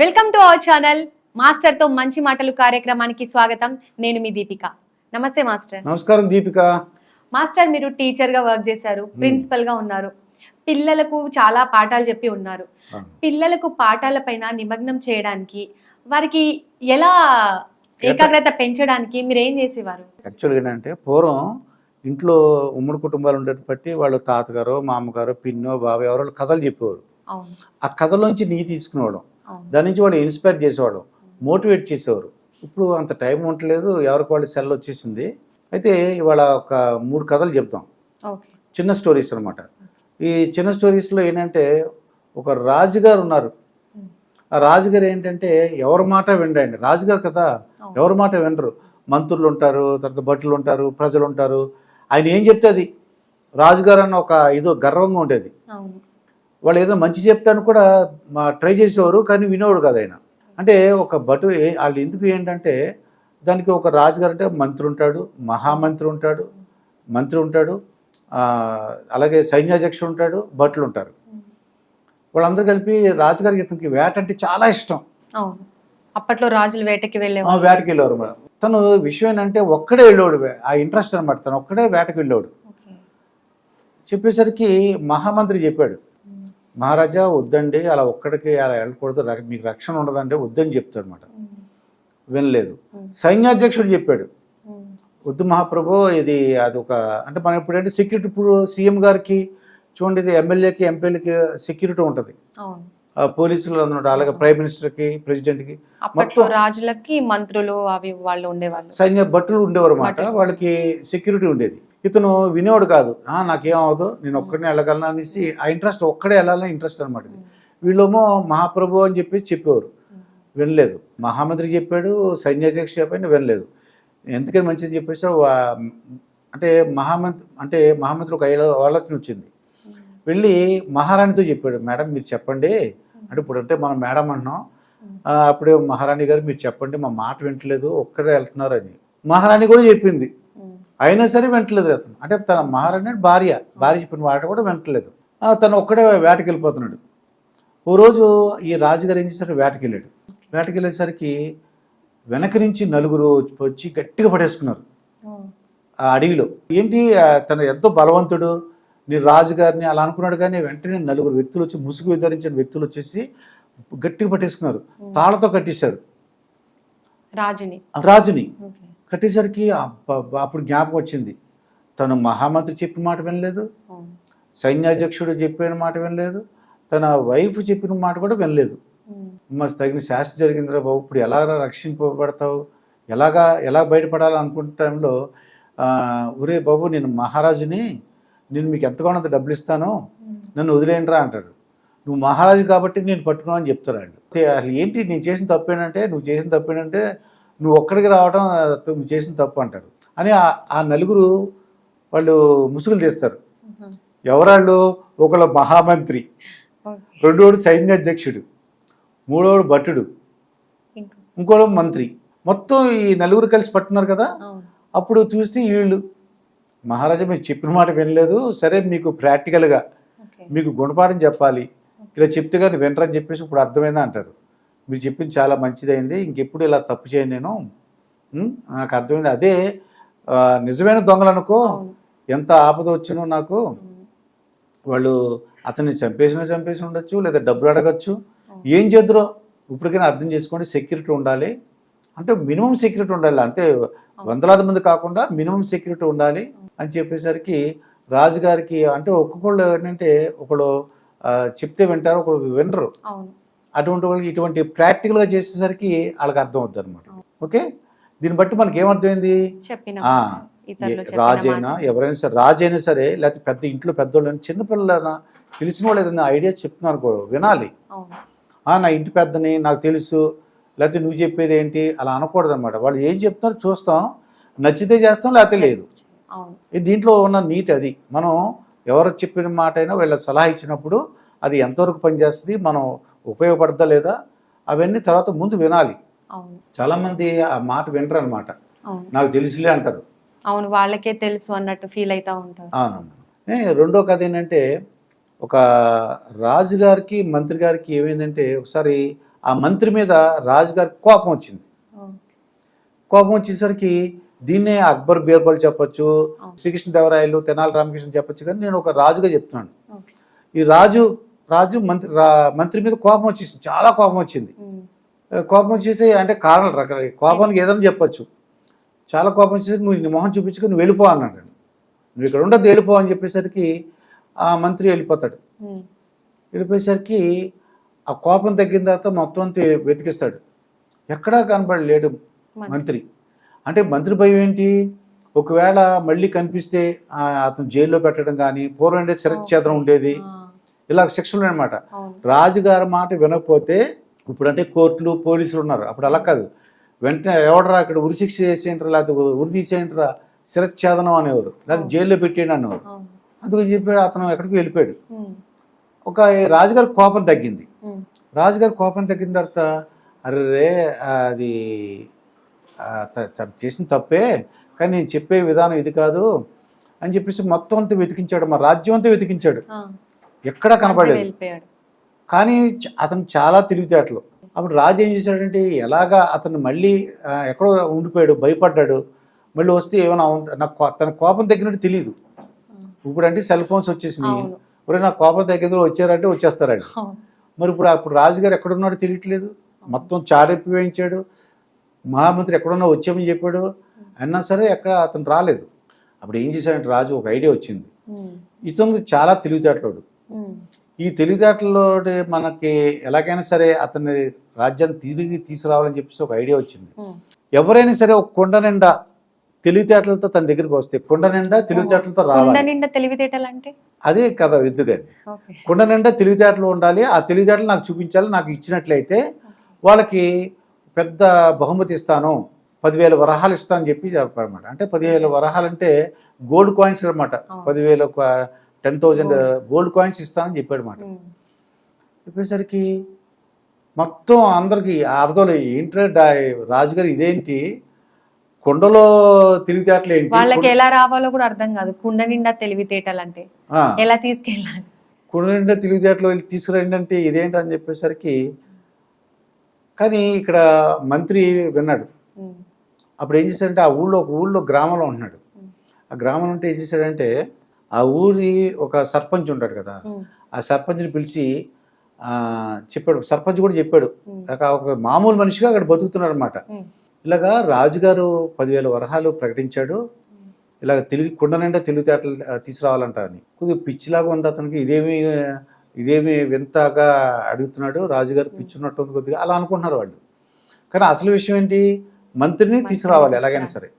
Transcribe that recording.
Welcome to our channel. మాస్టర్తో మంచి మాటలు కార్యక్రమానికి స్వాగతం. నేను మీ దీపిక. నమస్తే మాస్టర్. నమస్కారం దీపిక. మాస్టర్ మీరు టీచర్గా వర్క్ చేశారు ప్రిన్సిపల్గా ఉన్నారు. పిల్లలకు చాలా పాఠాలు చెప్పి ఉన్నారు. పిల్లలకు పాఠాల పైన నిమగ్నం చేయడానికి వారికి ఎలా ఏకాగ్రత పెంచడానికి మీరు ఏం చేసేవారు? యాక్చువల్గా ఏంటంటే పూర్వం ఇంట్లో ఉమ్మడి కుటుంబాలు ఉండేది బట్టి వాళ్ళు తాతగారు మామగారు పిన్నో బాబు ఎవరో కథలు చెప్పేవారు. ఆ కథలోంచి నీ తీసుకునేవాడు దాని నుంచి వాడు ఇన్స్పైర్ చేసేవాడు. మోటివేట్ చేసేవారు. ఇప్పుడు అంత టైం ఉండలేదు ఎవరికి వాళ్ళు సెల్ వచ్చేసింది. అయితే ఇవాళ ఒక మూడు కథలు చెప్తాం చిన్న స్టోరీస్ అన్నమాట. ఈ చిన్న స్టోరీస్లో ఏంటంటే ఒక రాజుగారు ఉన్నారు. ఆ రాజుగారు ఏంటంటే ఎవరి మాట వినరండి రాజుగారు కదా ఎవరి మాట వినరు. మంత్రులు ఉంటారు తర్వాత భటులు ఉంటారు ప్రజలు ఉంటారు ఆయన ఏం చెప్తే అది. రాజుగారు అన్న ఒక ఇదో గర్వంగా ఉండేది. వాళ్ళు ఏదైనా మంచి చెప్తాను కూడా మా ట్రై చేసేవారు కానీ వినేవాడు కదా ఆయన. అంటే ఒక ఏ- వాళ్ళు ఎందుకు ఏంటంటే దానికి ఒక రాజుగారు అంటే మంత్రి ఉంటాడు మహామంత్రి ఉంటాడు మంత్రి ఉంటాడు అలాగే సైన్యాధ్యక్షుడు ఉంటాడు భటులు ఉంటారు. వాళ్ళందరూ కలిపి రాజుగారికి ఇతనికి వేట అంటే చాలా ఇష్టం. అప్పట్లో రాజులు వేటకి ఆ వెళ్ళేవారు వేటకి వెళ్ళేవారు మేడం. తను విషయం ఏంటంటే ఒక్కడే వెళ్ళాడు ఆ ఇంట్రెస్ట్ అనమాట తను ఒక్కడే వేటకి వెళ్ళాడు. చెప్పేసరికి మహామంత్రి చెప్పాడు మహారాజా వద్దండి అలా ఒక్కడికి అలా వెళ్ళకూడదు మీకు రక్షణ ఉండదంటే వద్దని చెప్తాడు అనమాట వినలేదు. సైన్యాధ్యక్షుడు చెప్పాడు. వద్దు మహాప్రభు ఇది అది ఒక అంటే మనం ఇప్పుడంటే సెక్యూరిటీ ఇప్పుడు సీఎం గారికి చూడండి ఇది ఎమ్మెల్యేకి ఎంపీలకి సెక్యూరిటీ ఉంటుంది. పోలీసులు అన్నమాట అలాగే ప్రైమ్ మినిస్టర్కి ప్రెసిడెంట్కి అప్పట్లో రాజులకి మంత్రులు అవి వాళ్ళు ఉండేవాళ్ళు. సైన్య భటులు ఉండేవారు అనమాట. వాళ్ళకి సెక్యూరిటీ ఉండేది. ఇతను వినేవాడు కాదు. నాకేమవదు నాకేం అవ్వదు నేను ఒక్కడిని వెళ్ళగలను అనేసి ఆ ఇంట్రెస్ట్ ఒక్కడే వెళ్ళాలని ఇంట్రెస్ట్ అనమాట ఇది. వీళ్ళేమో మహాప్రభు అని చెప్పి చెప్పేవారు. వినలేదు. మహామంత్రి చెప్పాడు సైన్యాధ్యక్ష చెప్పాడు వినలేదు. ఎందుకని మంచిది చెప్పేసి అంటే మహామంత్రి అంటే మహామంత్రి ఒక ఆలోచన వచ్చింది. వెళ్ళి మహారాణితో చెప్పాడు మేడం మీరు చెప్పండి. అంటే ఇప్పుడు అంటే మనం మేడం అంటున్నాం. అప్పుడే మహారాణి గారు మీరు చెప్పండి మా మాట వింటలేదు ఒక్కడే వెళ్తున్నారు అని. మహారాణి కూడా చెప్పింది. అయినా సరే వింటలేదు అతను. అంటే తన మహారాణి భార్య. భార్య చెప్పిన మాట కూడా వింటలేదు. తను ఒక్కడే వేటకి వెళ్ళిపోతున్నాడు ఓ రోజు ఈ రాజుగారు ఏం చేశారు? వేటకి వెళ్ళాడు వేటకి వెళ్ళేసరికి వెనక నుంచి నలుగురు వచ్చి గట్టిగా పడేసుకున్నారు. ఆ అడవిలో. ఏంటి? తను ఎంతో బలవంతుడు. నేను రాజుగారిని అలా అనుకున్నాడు కానీ వెంటనే నలుగురు వ్యక్తులు వచ్చి ముసుగు ధరించిన వ్యక్తులు వచ్చేసి గట్టిగా పట్టేసుకున్నారు. తాళతో కట్టేశారు. రాజుని. రాజుని. కట్టేసరికి అప్పుడు జ్ఞాపకం వచ్చింది. తను మహామంత్రి చెప్పిన మాట వినలేదు. సైన్యాధ్యక్షుడు చెప్పిన మాట వినలేదు. తన వైఫ్ చెప్పిన మాట కూడా వినలేదు. మరి తగిన శాస్తి జరిగిందిరా బాబు. ఇప్పుడు ఎలాగ రక్షింపబడతావు? ఎలాగా ఎలా బయటపడాలి అనుకున్న టైంలో ఒరే బాబు నేను మహారాజుని నేను మీకు ఎంతగానో అంత డబ్బులు ఇస్తాను నన్ను వదిలేయండిరా అంటాడు. నువ్వు మహారాజు కాబట్టి నేను పట్టుకున్నావు అని చెప్తాడు అసలు ఏంటి? నేను చేసిన తప్పు ఏంటంటే నువ్వు చేసిన తప్పు ఏంటంటే నువ్వు ఒక్కడికి రావడం చేసిన తప్పు అంటాడు. అని ఆ- నలుగురు వాళ్ళు ముసుగులు తీస్తారు. ఎవరాళ్ళు? ఒకళ్ళు మహామంత్రి. రెండోడు సైన్యాధ్యక్షుడు మూడోడు భటుడు. ఇంకా. ఇంకోడు మంత్రి. మొత్తం ఈ నలుగురు కలిసి పట్టున్నారు కదా? అప్పుడు చూస్తే వీళ్ళు మహారాజా మీరు చెప్పిన మాట వినలేదు. సరే మీకు ప్రాక్టికల్గా. మీకు గుణపాఠం చెప్పాలి. ఇలా చెప్తే కానీ వినరని చెప్పేసి ఇప్పుడు అర్థమైందా? అంటారు. మీరు చెప్పింది చాలా మంచిదైంది. ఇంకెప్పుడు ఇలా తప్పు చేయను నేను? నాకు అర్థమైంది. అదే నిజమైన దొంగలు అనుకో అవును. ఎంత ఆపద వచ్చినో నాకు. వాళ్ళు అతన్ని చంపేసినా చంపేసి ఉండొచ్చు లేదా డబ్బులు అడగచ్చు. ఏం చేద్దరో ఇప్పటికైనా అర్థం చేసుకోండి. సెక్యూరిటీ ఉండాలి. అంటే మినిమం సెక్యూరిటీ ఉండాలి. అంతే వందలాది మంది కాకుండా మినిమం సెక్యూరిటీ ఉండాలి అని చెప్పేసరికి రాజుగారికి అంటే ఒక్కొక్కళ్ళు ఏంటంటే ఒకళ్ళు చెప్తే వింటారు ఒకళ్ళు వినరు. అటువంటి వాళ్ళకి ఇటువంటి ప్రాక్టికల్గా చేసేసరికి వాళ్ళకి అర్థం అవుతుంది అనమాట ఓకే? దీన్ని బట్టి మనకి ఏమర్థమైంది రాజైనా. ఎవరైనా సరే రాజైనా సరే లేకపోతే పెద్ద ఇంట్లో పెద్దోళ్ళైనా చిన్నపిల్లలైనా తెలిసిన వాళ్ళు ఏదైనా ఐడియా చెప్తున్నారు కూడా వినాలి. నా ఇంటి పెద్దని నాకు తెలుసు లేకపోతే నువ్వు చెప్పేది ఏంటి అలా అనకూడదు అనమాట వాళ్ళు ఏం చెప్తారో చూస్తాం నచ్చితే చేస్తాం లేకపోతే లేదు. దీంట్లో ఉన్న నీతి అది. మనం ఎవరు చెప్పిన మాట అయినా వీళ్ళ సలహా ఇచ్చినప్పుడు అది ఎంతవరకు పనిచేస్తుంది మనం ఉపయోగపడదా లేదా అవన్నీ తర్వాత ముందు వినాలి. చాలామంది ఆ మాట వినరు అనమాట నాకు తెలుసులే అంటారు. అవును వాళ్ళకే తెలుసు అన్నట్టు ఫీల్ అవుతా ఉంటారు. అవునమ్మా రెండో కథ ఏంటంటే ఒక రాజుగారికి మంత్రి గారికి ఏమైందంటే ఒకసారి ఆ మంత్రి మీద రాజుగారికి కోపం వచ్చింది. కోపం వచ్చేసరికి దీన్నే అక్బర్ బీర్బల్ చెప్పొచ్చు. శ్రీకృష్ణదేవరాయలు తెనాలి రామకృష్ణ చెప్పొచ్చు కానీ నేను ఒక రాజుగా చెప్తున్నాను. ఈ రాజు రాజు మంత్రి మంత్రి మీద కోపం వచ్చేసింది చాలా కోపం వచ్చింది. కోపం వచ్చేసి అంటే కారణాలు రకరకాల. కోపానికి ఏదైనా చెప్పొచ్చు. చాలా కోపం వచ్చేసి నువ్వు నీ మొహం చూపించుకొని నువ్వు వెళ్ళిపో అన్నాడు నువ్వు ఇక్కడ ఉండదు వెళ్ళిపో అని చెప్పేసరికి ఆ మంత్రి వెళ్ళిపోతాడు. వెళ్ళిపోయేసరికి ఆ కోపం తగ్గిన తర్వాత మొత్తం అంతా వెతికిస్తాడు. ఎక్కడా కనపడలేడు మంత్రి. అంటే మంత్రి భయం ఏంటి? ఒకవేళ మళ్ళీ కనిపిస్తే అతను జైల్లో పెట్టడం కానీ పూర్వం అంటే శిరచ్ఛేదనం ఉండేది. ఇలా శిక్షలు అనమాట రాజుగారి మాట వినకపోతే ఇప్పుడంటే కోర్టులు పోలీసులు ఉన్నారు. అప్పుడు అలా కాదు. వెంటనే ఎవడరా ఇక్కడ ఉరిశిక్ష చేసేయంటారా లేకపోతే ఉరి తీసేయంటారా శిరచ్ఛేదనం అనేవారు లేకపోతే జైల్లో పెట్టేయండి అనేవారు అందుకని చెప్పి అతను ఎక్కడికి వెళ్ళిపోయాడు. ఒక రాజుగారి కోపం తగ్గింది. రాజుగారి కోపం తగ్గిన తర్వాత అరే రే అది చేసిన తప్పే కానీ నేను చెప్పే విధానం ఇది కాదు అని చెప్పేసి మొత్తం అంతా వెతికించాడు. మా రాజ్యం అంతా వెతికించాడు. ఎక్కడా కనపడలేదు. కానీ అతను చాలా తెలివితేటలు. అప్పుడు రాజు ఏం చేశాడంటే ఎలాగా అతను మళ్ళీ ఎక్కడో ఉండిపోయాడు భయపడ్డాడు. మళ్ళీ వస్తే ఏమైనా నాకు తన కోపం తగ్గినట్టు తెలియదు ఇప్పుడంటే సెల్ ఫోన్స్ వచ్చేసినాయి. ఒరే నా కోపం తగ్గిందో వచ్చారంటే వచ్చేస్తారండి. మరి ఇప్పుడు అప్పుడు రాజుగారు ఎక్కడున్నాడో తెలియట్లేదు. మొత్తం చాడెప్పి వేయించాడు. మహామంత్రి ఎక్కడున్నా వచ్చామని చెప్పాడు. అయినా సరే ఎక్కడ అతను రాలేదు. అప్పుడు ఏం చేశాడంటే రాజు ఒక ఐడియా వచ్చింది. ఇతను చాలా తెలివితేటలోడు. ఈ తెలివితేటలో మనకి ఎలాగైనా సరే అతని రాజ్యాన్ని తిరిగి తీసుకురావాలని చెప్పేసి ఒక ఐడియా వచ్చింది. ఎవరైనా సరే ఒక కొండ నిండా తెలివితేటలతో తన దగ్గరికి వస్తే కొండ నిండా తెలివితేటలతో రావాలి. తెలివితేటలు అంటే అదే కదా విద్దుగాని కొండ నిండా తెలివితేటలు ఉండాలి. ఆ తెలివితేటలు నాకు చూపించాలి నాకు ఇచ్చినట్లయితే వాళ్ళకి పెద్ద బహుమతి ఇస్తాను. పదివేల వరహాలు ఇస్తాను అని చెప్పి చెప్పారన్నమాట. అంటే పదివేల వరహాలు అంటే గోల్డ్ కాయిన్స్ అనమాట. పదివేల టెన్ థౌజండ్ గోల్డ్ కాయిన్స్ ఇస్తానని చెప్పాడు అనమాట ఉమ్. చెప్పేసరికి మొత్తం అందరికి అర్థం ఏంటంటే రాజుగారు ఇదేంటి? కొండలో తెలివితేటలు ఏంటి? వాళ్ళకి ఎలా రావాలో కూడా అర్థం కాదు. కుండ నిండా తెలివితేటలు అంటే ఎలా తీసుకెళ్ళాలి? కొండ నిండా తెలివితేటలు తీసుకురండి అంటే ఇదేంటి అని చెప్పేసరికి కానీ ఇక్కడ మంత్రి విన్నాడు. ఉమ్. అప్పుడు ఏం చేశాడంటే ఆ ఊళ్ళో ఒక ఊళ్ళో గ్రామంలో ఉంటున్నాడు. ఆ గ్రామంలో ఉంటే ఏం చేశాడంటే ఆ ఊరి ఒక సర్పంచ్ ఉంటాడు కదా. ఆ సర్పంచ్ని పిలిచి ఆ, చెప్పాడు. సర్పంచ్ కూడా చెప్పాడు. ఒక- మామూలు మనిషిగా అక్కడ బతుకుతున్నాడు అనమాట. ఇలాగా రాజుగారు పదివేల వరహాలు ప్రకటించాడు. ఇలాగ తెలివి కుండ నిండా తెలివితేటలు ఆ, తీసుకురావాలంట అని. కొద్దిగా పిచ్చిలాగా ఉంది అతనికి. ఇదేమి ఇదేమి వింతగా అడుగుతున్నాడు. రాజుగారు పిచ్చున్నట్టు కొద్దిగా. అలా అనుకుంటున్నారు వాళ్ళు. కానీ అసలు విషయం ఏంటి? మంత్రిని తీసుకురావాలి ఎలాగైనా సరే.